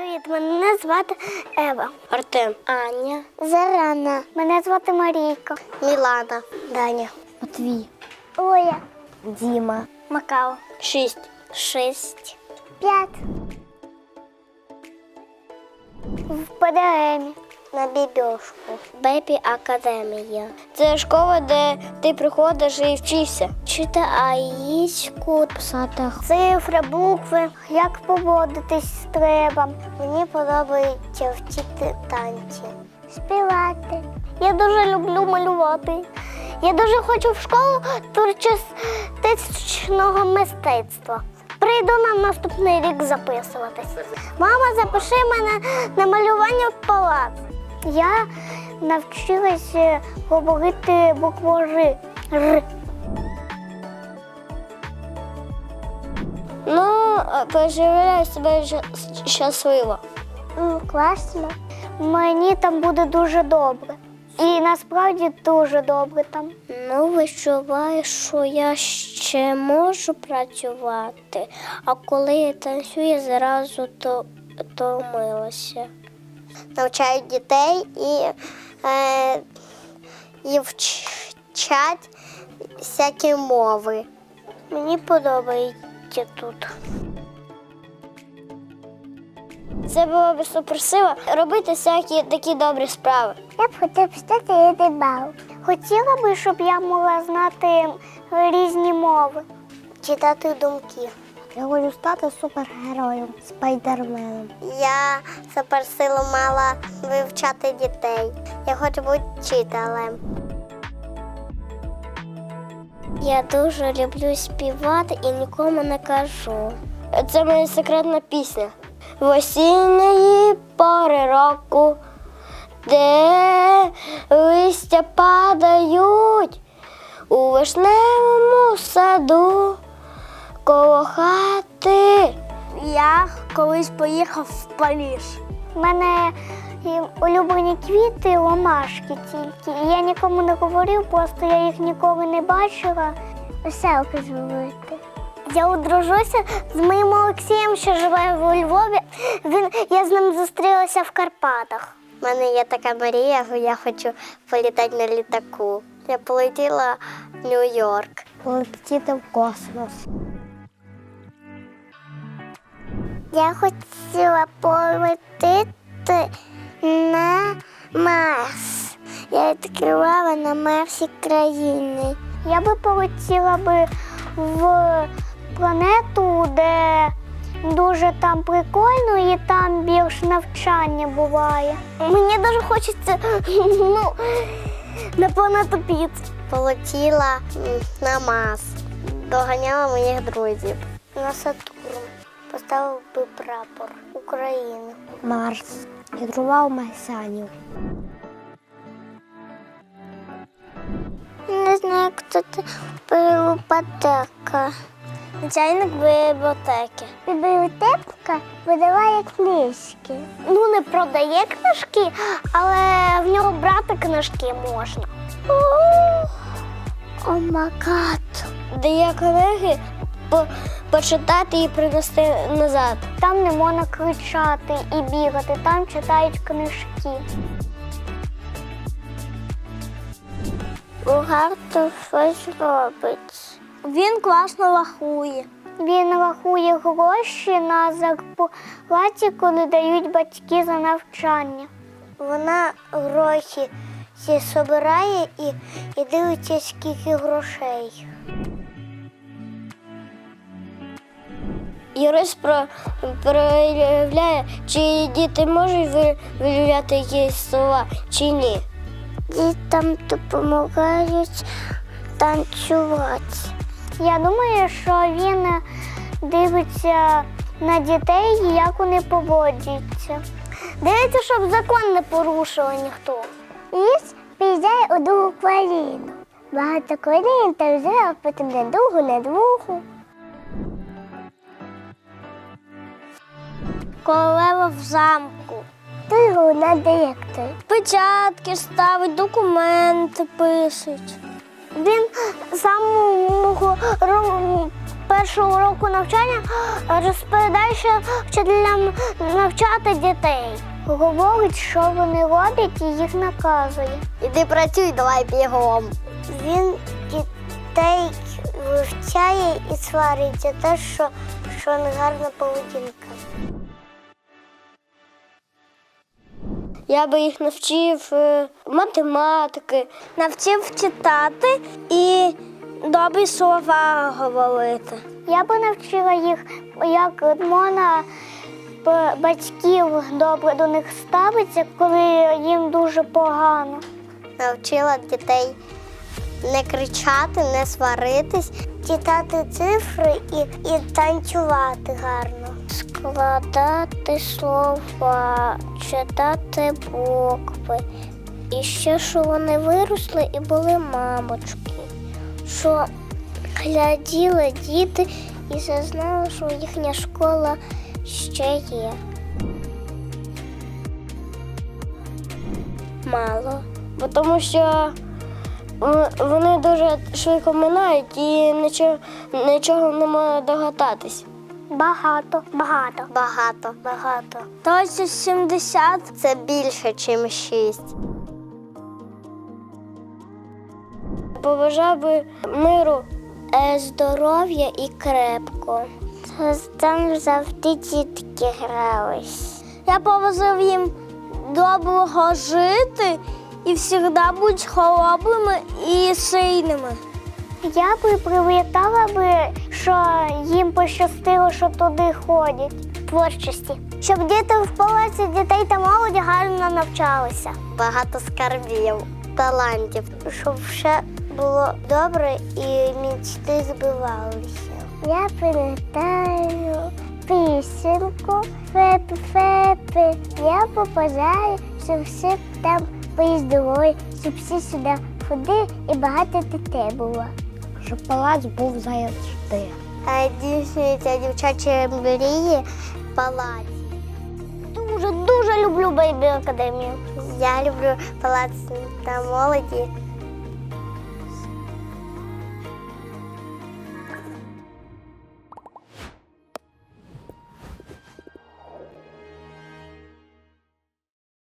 Привіт, мене звати Ева. Артем. Аня. Зарана. Мене звати Марійка. Мілана. Даня. Матвій. Оля. Діма. Макао. Шість. Шість. П'ять. В ПДМі. На бібьошку. Бебі Академія. Це школа, де ти приходиш і вчишся. Чити аїчку, Писати. цифри, букви, як поводитись треба. Мені подобається вчити танці. Співати. Я дуже люблю малювати. Я дуже хочу в школу творчого мистецтва. Прийду на наступний рік записуватись. Мама, запиши мене на малювання в палац. Я навчилася говорити букву Р. Р. Ну, переживляю себе щасливо. Класно. Мені там буде дуже добре. І насправді дуже добре там. Ну, відчуваю, що я ще можу працювати, а коли я танцюю, зразу то, томилася. Навчають дітей і, е, і вчать всякі мови. Мені подобається тут. Це було б суперсила робити всякі такі добрі справи. Я б хотіла б стати єдибал. Хотіла би, щоб я могла знати різні мови, читати думки. Я хочу стати супергероєм, спайдерменом. Я суперсилу мала вивчати дітей. Я хочу бути вчителем. Я дуже люблю співати і нікому не кажу. Це моя секретна пісня. В осінньої пори року, де листя падають у вишневому саду коло хати. Я колись поїхав в Париж. У мене улюблені квіти, ромашки тільки. Я нікому не говорив, просто я їх ніколи не бачила. Веселки зробити. Я одружуся з моїм Олексієм, що живе у Львові. Він, я з ним зустрілася в Карпатах. У мене є така Марія, я хочу політати на літаку. Я полетіла в Нью-Йорк. Полетіти в космос. Я хотіла полетіти на Марс. Я відкривала на Марсі країни. Я би полетіла би в планету, де дуже там прикольно і там більш навчання буває. Мені дуже хочеться ну, на планету Піц. Полетіла на Марс. Доганяла моїх друзів. На Сатурн. Поставив би прапор України. Марс. Гідрував Марсіанів. Не знаю, як це бібліотека. Начальник бібліотеки. Бібліотека видаває книжки. Ну, не продає книжки, але в нього брати книжки можна. О, макат. Де є книги по- почитати і принести назад. Там не можна кричати і бігати, там читають книжки. Багато щось робить. Він класно рахує. Він рахує гроші на зарплаті, коли дають батьки за навчання. Вона гроші всі збирає і, і дивиться, скільки грошей. Юрист про, проявляє, чи діти можуть виявляти якісь слова, чи ні. Дітям допомагають танцювати. Я думаю, що він дивиться на дітей, і як вони поводяться. Дивиться, щоб закон не порушував ніхто. Ліс приїжджає у другу країну. Багато країн та взяв потім не другу, не другу. Королева в замку. Другу на директор. Печатки ставить, документи пишуть. Він з самого першого року навчання розповідає, що вчителям навчати дітей. Говорить, що вони роблять і їх наказує. Іди працюй, давай бігом. Він дітей вивчає і сварить за те, що, що негарна поведінка. Я би їх навчив е, математики, навчив читати і добрі слова говорити. Я би навчила їх, як можна батьків добре до них ставитися, коли їм дуже погано. Навчила дітей не кричати, не сваритись, читати цифри і, і танцювати гарно. Складати слова, читати букви. І ще, що вони виросли і були мамочки, що гляділи діти і зазнали, що їхня школа ще є. Мало. Бо тому що вони дуже швидко минають і нічого, нічого не можна догадатись. Багато, багато, Багато. багато. Точно 70. Це більше, ніж шість. Побажав би миру, е, здоров'я і крепко. Там завжди дітки грались. Я побажав їм доброго жити і завжди бути хоробрими і сильними. Я би привітала би, що їм пощастило, що туди ходять. Творчості. Щоб діти в палаці дітей та молоді гарно навчалися. Багато скарбів, талантів, щоб все було добре і мічти збивалися. Я пам'ятаю пісеньку Фепи Фепи. Я побажаю, щоб всі там поїздили, щоб всі сюди ходили і багато дітей було. Щоб палац був завжди. А дійсняться дівчачі мрії палаці. Дуже дуже люблю Бейбі Академію. Я люблю палац та молоді